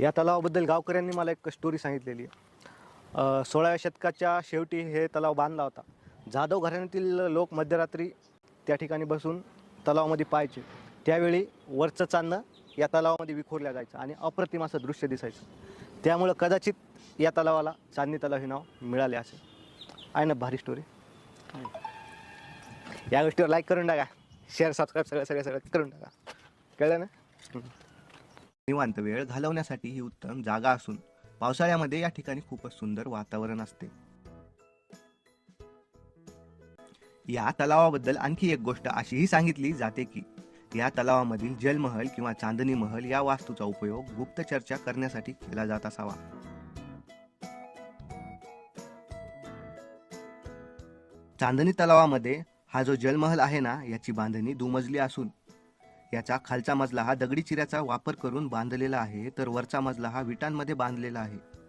या तलावाबद्दल गावकऱ्यांनी मला एक स्टोरी सांगितलेली आहे. सोळाव्या शतकाच्या शेवटी हे तलाव बांधला होता. जाधव घराण्यातील लोक मध्यरात्री त्या ठिकाणी बसून तलावामध्ये पाहायचे. त्यावेळी वरचं चांदणं या तलावामध्ये विखुरल्या जायचं आणि अप्रतिम असं दृश्य दिसायचं. त्यामुळं कदाचित या तलावाला चांदणी तलाव हे नाव मिळाले असेल. आहे ना भारी स्टोरी या गोष्टीवर लाईक करून टाका. शेअर सबस्क्राईब सगळं सगळं सगळं करून टाका. कळलं ना? निवांत वेळ घालवण्यासाठी ही उत्तम जागा असून पावसाळ्यामध्ये या ठिकाणी खूपच सुंदर वातावरण असते. या तलावाबद्दल आणखी एक गोष्ट अशीही सांगितली जाते की या तलावामधील जलमहल किंवा चांदणी महल या वास्तूचा उपयोग गुप्त चर्चा करण्यासाठी केला जात असावा. चांदणी तलावामध्ये हा जो जलमहल आहे ना याची बांधणी दुमजली असून याचा खालचा मजला हा दगडी चिऱ्याचा वापर करून बांधलेला आहे तर वरचा मजला हा विटांमध्ये बांधलेला आहे.